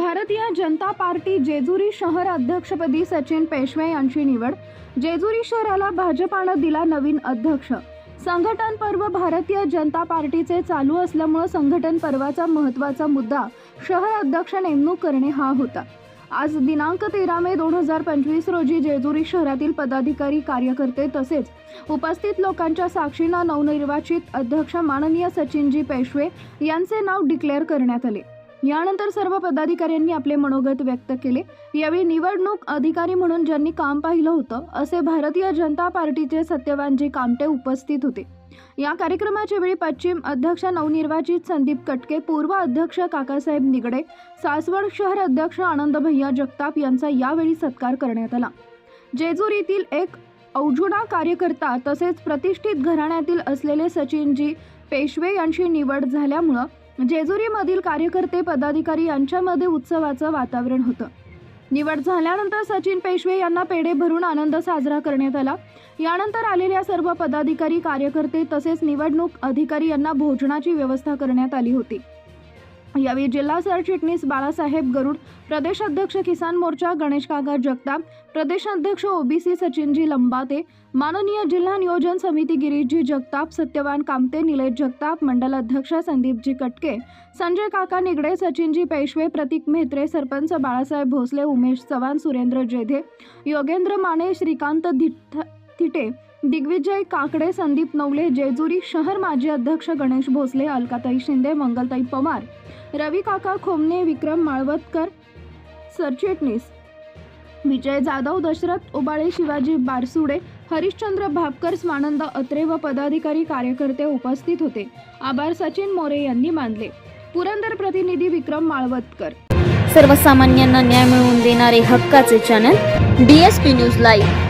Bharatiya Janata party Jejuri शहर अध्यक्षपदी सचिन पेशवे यांची निवड. जेजुरी शहराला भाजपानं दिला नवीन अध्यक्ष. संघटन पर्व भारतीय जनता पार्टीचे चालू असल्यामुळं संघटन पर्वाचा महत्त्वाचा मुद्दा शहर अध्यक्ष नेमणूक करणे हा होता. आज दिनांक तेरा मे दोन हजार पंचवीस रोजी जेजुरी शहरातील पदाधिकारी कार्यकर्ते तसेच उपस्थित लोकांच्या साक्षीनं नवनिर्वाचित अध्यक्ष माननीय सचिनजी पेशवे यांचे नाव डिक्लेअर करण्यात आले. यानंतर सर्व पदाधिकाऱ्यांनी आपले मनोगत व्यक्त केले. यावेळी निवडणूक अधिकारी म्हणून ज्यांनी काम पाहिलं होतं असे भारतीय जनता पार्टीचे सत्यवानजी कामटे उपस्थित होते. या कार्यक्रमाच्या वेळी पश्चिम अध्यक्ष नवनिर्वाचित संदीप कटके पूर्व अध्यक्ष काकासाहेब निगडे सासवड शहर अध्यक्ष आनंद भैया जगताप यांचा यावेळी सत्कार करण्यात आला. जेजुरीतील एक अवजुडा कार्यकर्ता तसेच प्रतिष्ठित घराण्यातील असलेले सचिनजी पेशवे यांची निवड झाल्यामुळं जेजुरीमधील कार्यकर्ते पदाधिकारी यांच्यामध्ये उत्सवाचं वातावरण होतं. निवड झाल्यानंतर सचिन पेशवे यांना पेढे भरून आनंद साजरा करण्यात आला. यानंतर आलेल्या सर्व पदाधिकारी कार्यकर्ते तसेच निवडणूक अधिकारी यांना भोजनाची व्यवस्था करण्यात आली होती. यावेळी जिल्हा सरचिटणीस बाळासाहेब गरुड प्रदेशाध्यक्ष किसान मोर्चा गणेश काका जगताप प्रदेशाध्यक्ष ओबीसी सचिनजी लंबाते माननीय जिल्हा नियोजन समिती गिरीशजी जगताप सत्यवान कामते निलेश जगताप मंडल अध्यक्ष संदीपजी कटके संजय काका निगडे सचिनजी पेशवे प्रतीक मेहत्रे सरपंच बाळासाहेब भोसले उमेश चव्हाण सुरेंद्र जेधे योगेंद्र माने श्रीकांत धिठ थिटे दिग्विजय काकडे संदीप नवले जेजुरी शहर माजी अध्यक्ष गणेश भोसले अलकाताई शिंदे मंगलताई पवार रवी काका खोमने विक्रम माळवतकर सरचिटणीस विजय जाधव दशरथ ओबाळे शिवाजी बारसुडे हरिश्चंद्र भापकर स्वानंद अत्रे व पदाधिकारी कार्यकर्ते उपस्थित होते. आभार सचिन मोरे यांनी मानले. पुरंदर प्रतिनिधी विक्रम माळवतकर. सर्वसामान्यांना न्याय मिळवून देणारे हक्काचे channel D S P news live